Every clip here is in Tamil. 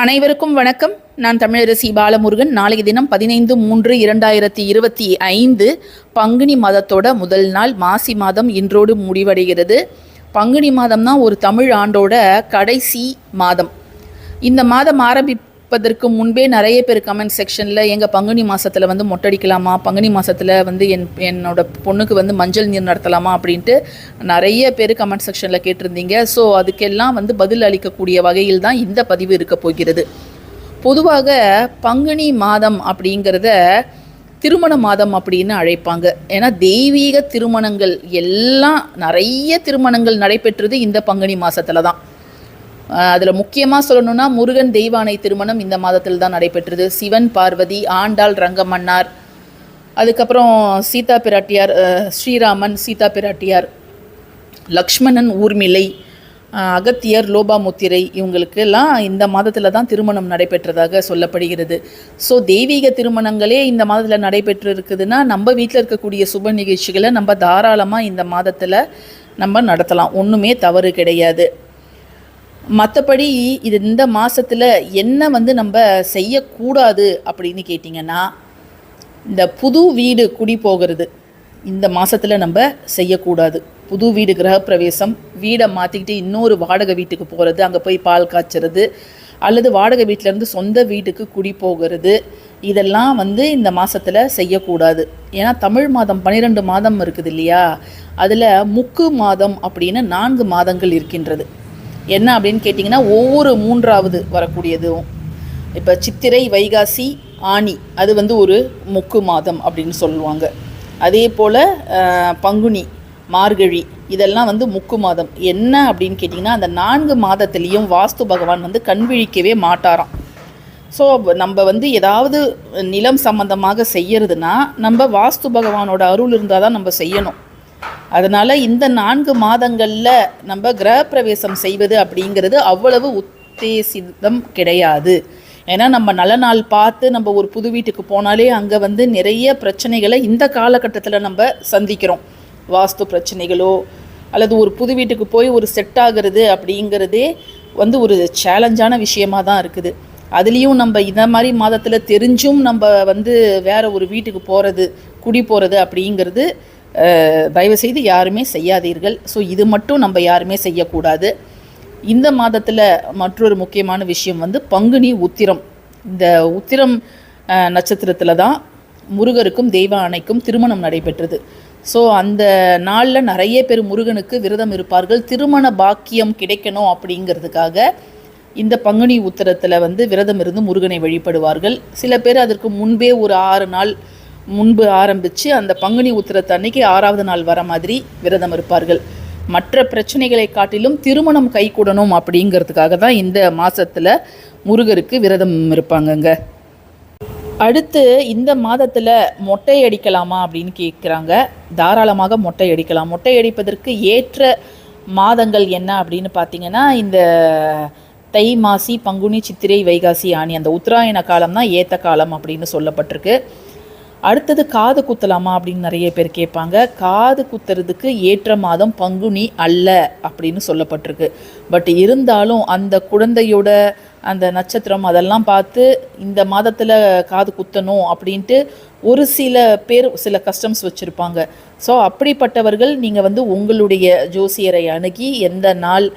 அனைவருக்கும் வணக்கம். நான் தமிழரசி பாலமுருகன். நாளைய தினம் பதினைந்து மூன்று இரண்டாயிரத்தி இருபத்தி ஐந்து பங்குனி மாதத்தோட முதல் நாள் மாசி மாதம் இன்றோடு முடிவடைகிறது. பங்குனி மாதம் தான் ஒரு தமிழ் ஆண்டோட கடைசி மாதம். இந்த மாதம் இப்போதற்கு முன்பே நிறைய பேர் கமெண்ட் செக்ஷனில் எங்கள் பங்குனி மாதத்தில் வந்து மொட்டடிக்கலாமா? பங்குனி மாதத்தில் வந்து என் என்னோட பொண்ணுக்கு வந்து மஞ்சள் நீர் நடத்தலாமா? அப்படின்ட்டு நிறைய பேர் கமெண்ட் செக்ஷனில் கேட்டிருந்தீங்க. ஸோ அதுக்கெல்லாம் வந்து பதில் அளிக்கக்கூடிய வகையில் தான் இந்த பதிவு இருக்க போகிறது. பொதுவாக பங்குனி மாதம் அப்படிங்கிறத திருமண மாதம் அப்படின்னு அழைப்பாங்க. ஏன்னா தெய்வீக திருமணங்கள் எல்லாம் நிறைய திருமணங்கள் நடைபெற்றது இந்த பங்குனி மாதத்தில் தான். அதில் முக்கியமாக சொல்லணும்னா முருகன் தெய்வானை திருமணம் இந்த மாதத்தில் தான் நடைபெற்றது. சிவன் பார்வதி ஆண்டாள் ரங்கமன்னார் அதுக்கப்புறம் சீதா பிராட்டியார் ஸ்ரீராமன் சீதா பிராட்டியார் லக்ஷ்மணன் ஊர்மிளை அகத்தியர் லோபாமுத்திரை இவங்களுக்கெல்லாம் இந்த மாதத்தில் தான் திருமணம் நடைபெற்றதாக சொல்லப்படுகிறது. ஸோ தெய்வீக திருமணங்களே இந்த மாதத்தில் நடைபெற்று இருக்குதுன்னா நம்ம வீட்டில் இருக்கக்கூடிய சுப நிகழ்ச்சிகளை நம்ம தாராளமாக இந்த மாதத்தில் நம்ம நடத்தலாம். ஒன்றுமே தவறு கிடையாது. மற்றபடி இது இந்த மாதத்தில் என்ன வந்து நம்ம செய்யக்கூடாது அப்படின்னு கேட்டிங்கன்னா இந்த புது வீடு குடி போகிறது இந்த மாதத்தில் நம்ம செய்யக்கூடாது. புது வீடு கிரகப்பிரவேசம் வீடை மாற்றிக்கிட்டு இன்னொரு வாடகை வீட்டுக்கு போகிறது அங்கே போய் பால் காய்ச்சறது அல்லது வாடகை வீட்டிலேருந்து சொந்த வீட்டுக்கு குடி போகிறது இதெல்லாம் வந்து இந்த மாதத்தில் செய்யக்கூடாது. ஏன்னா தமிழ் மாதம் பன்னிரெண்டு மாதம் இருக்குது இல்லையா? அதில் முக்கு மாதம் அப்படின்னு நான்கு மாதங்கள் இருக்கின்றது. என்ன அப்படின்னு கேட்டிங்கன்னா ஒவ்வொரு மூன்றாவது வரக்கூடியதும் இப்போ சித்திரை வைகாசி ஆணி அது வந்து ஒரு முக்கு மாதம் அப்படின்னு சொல்லுவாங்க. அதே போல் பங்குனி மார்கழி இதெல்லாம் வந்து முக்கு மாதம். என்ன அப்படின்னு கேட்டிங்கன்னா அந்த நான்கு மாதத்துலேயும் வாஸ்து பகவான் வந்து கண் விழிக்கவே மாட்டாராம். ஸோ நம்ம வந்து ஏதாவது நிலம் சம்பந்தமாக செய்யறதுனா நம்ம வாஸ்து பகவானோட அருள் இருந்தால் தான் நம்ம செய்யணும். அதனால் இந்த நான்கு மாதங்களில் நம்ம கிரகப்பிரவேசம் செய்வது அப்படிங்கிறது அவ்வளவு உத்தேசிதம் கிடையாது. ஏன்னா நம்ம நல்ல நாள் பார்த்து நம்ம ஒரு புது வீட்டுக்கு போனாலே அங்கே வந்து நிறைய பிரச்சனைகளை இந்த காலகட்டத்தில் நம்ம சந்திக்கிறோம். வாஸ்து பிரச்சனைகளோ அல்லது ஒரு புது வீட்டுக்கு போய் ஒரு செட் ஆகிறது அப்படிங்கிறதே வந்து ஒரு சேலஞ்சான விஷயமா தான் இருக்குது. அதுலேயும் நம்ம இந்த மாதிரி மாதத்தில் தெரிஞ்சும் நம்ம வந்து வேறு ஒரு வீட்டுக்கு போகிறது குடி போகிறது அப்படிங்கிறது தயவுசெய்து யாருமே செய்யாதீர்கள். ஸோ இது மட்டும் நம்ம யாருமே செய்யக்கூடாது. இந்த மாதத்தில் மற்றொரு முக்கியமான விஷயம் வந்து பங்குனி உத்திரம். இந்த உத்திரம் நட்சத்திரத்தில் தான் முருகருக்கும் தெய்வ அணைக்கும் திருமணம் நடைபெற்றது. ஸோ அந்த நாளில் நிறைய பேர் முருகனுக்கு விரதம் இருப்பார்கள். திருமண பாக்கியம் கிடைக்கணும் அப்படிங்கிறதுக்காக இந்த பங்குனி உத்திரத்தில் வந்து விரதம் இருந்து முருகனை வழிபடுவார்கள். சில பேர் அதற்கு முன்பே ஒரு ஆறு நாள் முன்பு ஆரம்பித்து அந்த பங்குனி உத்திரத்து அன்னைக்கு ஆறாவது நாள் வர மாதிரி விரதம் இருப்பார்கள். மற்ற பிரச்சனைகளை காட்டிலும் திருமணம் கைகூடணும் அப்படிங்கிறதுக்காக தான் இந்த மாதத்தில் முருகருக்கு விரதம் இருப்பாங்கங்க. அடுத்து இந்த மாதத்தில் மொட்டை அடிக்கலாமா அப்படின்னு கேட்குறாங்க தாராளமாக மொட்டை அடிக்கலாம். மொட்டை அடிப்பதற்கு ஏற்ற மாதங்கள் என்ன அப்படின்னு பார்த்தீங்கன்னா இந்த தை மாசி பங்குனி சித்திரை வைகாசி ஆணி அந்த உத்தராயண காலம் தான் ஏத்த காலம் அப்படின்னு சொல்லப்பட்டிருக்கு. அடுத்தது காது குத்தலாமா அப்படின்னு நிறைய பேர் கேட்பாங்க. காது குத்துறதுக்கு ஏற்ற மாதம் பங்குனி அல்ல அப்படின்னு சொல்லப்பட்டிருக்கு. பட் இருந்தாலும் அந்த குழந்தையோட அந்த நட்சத்திரம் அதெல்லாம் பார்த்து இந்த மாதத்தில் காது குத்தணும் அப்படின்ட்டு ஒரு சில பேர் சில கஸ்டம்ஸ் வச்சுருப்பாங்க. ஸோ அப்படிப்பட்டவர்கள் நீங்கள் வந்து உங்களுடைய ஜோசியரை அணுகி எந்த நாள்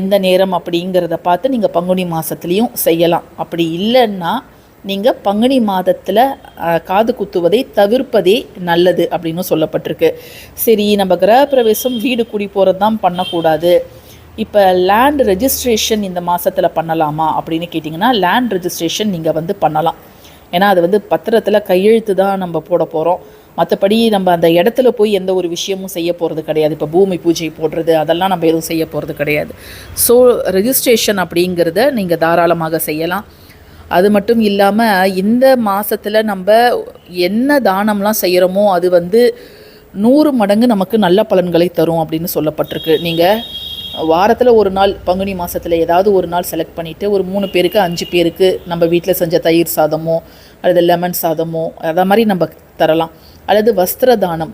எந்த நேரம் அப்படிங்கிறத பார்த்து நீங்கள் பங்குனி மாதத்துலேயும் செய்யலாம். அப்படி இல்லைன்னா நீங்கள் பங்குனி மாதத்தில் காது குத்துவதை தவிர்ப்பதே நல்லது அப்படின்னு சொல்லப்பட்டிருக்கு. சரி நம்ம கிரகப்பிரவேசம் வீடு குடி போகிறது தான் பண்ணக்கூடாது. இப்போ லேண்ட் ரெஜிஸ்ட்ரேஷன் இந்த மாதத்தில் பண்ணலாமா அப்படின்னு கேட்டிங்கன்னா லேண்ட் ரெஜிஸ்ட்ரேஷன் நீங்கள் வந்து பண்ணலாம். ஏன்னா அது வந்து பத்திரத்தில் கையெழுத்து தான் நம்ம போட போகிறோம் மற்றபடி நம்ம அந்த இடத்துல போய் எந்த ஒரு விஷயமும் செய்ய போகிறது கிடையாது. இப்போ பூமி பூஜை போடுறது அதெல்லாம் நம்ம எதுவும் செய்ய போகிறது கிடையாது. ஸோ ரெஜிஸ்ட்ரேஷன் அப்படிங்கிறத நீங்கள் தாராளமாக செய்யலாம். அது மட்டும் இல்லாமல் இந்த மாதத்தில் நம்ம என்ன தானம்லாம் செய்கிறோமோ அது வந்து நூறு மடங்கு நமக்கு நல்ல பலன்களை தரும் அப்படின்னு சொல்லப்பட்டிருக்கு. நீங்கள் வாரத்தில் ஒரு நாள் பங்குனி மாதத்தில் ஏதாவது ஒரு நாள் செலக்ட் பண்ணிவிட்டு ஒரு மூணு பேருக்கு அஞ்சு பேருக்கு நம்ம வீட்டில் செஞ்ச தயிர் சாதமோ அல்லது லெமன் சாதமோ அதை மாதிரி நம்ம தரலாம். அல்லது வஸ்திர தானம்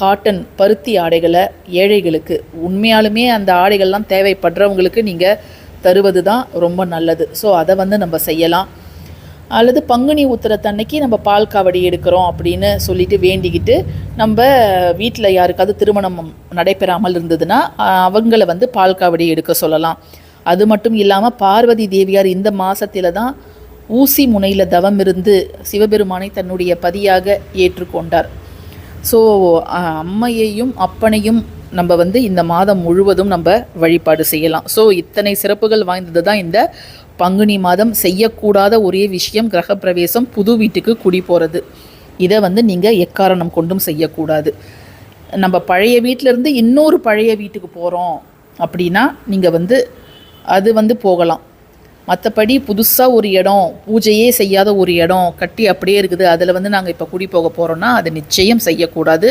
காட்டன் பருத்தி ஆடைகளை ஏழைகளுக்கு உண்மையாலுமே அந்த ஆடைகள்லாம் தேவைப்படுறவங்களுக்கு நீங்கள் தருவது தான் ரொம்ப நல்லது. ஸோ அதை வந்து நம்ம செய்யலாம். அல்லது பங்குனி உத்திரத்தன்னைக்கு நம்ம பால் காவடி எடுக்கிறோம் அப்படின்னு சொல்லிட்டு வேண்டிக்கிட்டு நம்ம வீட்டில் யாருக்காவது திருமணம் நடைபெறாமல் இருந்ததுன்னா அவங்கள வந்து பால் காவடி எடுக்க சொல்லலாம். அது மட்டும் இல்லாமல் பார்வதி தேவியார் இந்த மாதத்தில் தான் ஊசி முனையில் தவம் இருந்து சிவபெருமானை தன்னுடைய பதியாக ஏற்றுக்கொண்டார். ஸோ அம்மையையும் அப்பனையும் நம்ம வந்து இந்த மாதம் முழுவதும் நம்ம வழிபாடு செய்யலாம். ஸோ இத்தனை சிறப்புகள் வாய்ந்தது தான் இந்த பங்குனி மாதம் செய்யக்கூடாத ஒரே விஷயம் கிரகப்பிரவேசம் புது வீட்டுக்கு குடி போகிறது இதை வந்து நீங்கள் எக்காரணம் கொண்டும் செய்யக்கூடாது. நம்ம பழைய வீட்டிலேருந்து இன்னொரு பழைய வீட்டுக்கு போகிறோம் அப்படின்னா நீங்கள் வந்து அது வந்து போகலாம். மற்றபடி புதுசாக ஒரு இடம் பூஜையே செய்யாத ஒரு இடம் கட்டி அப்படியே இருக்குது. அதில் வந்து நாங்கள் இப்போ குடி போக போகிறோன்னா அது நிச்சயம் செய்யக்கூடாது.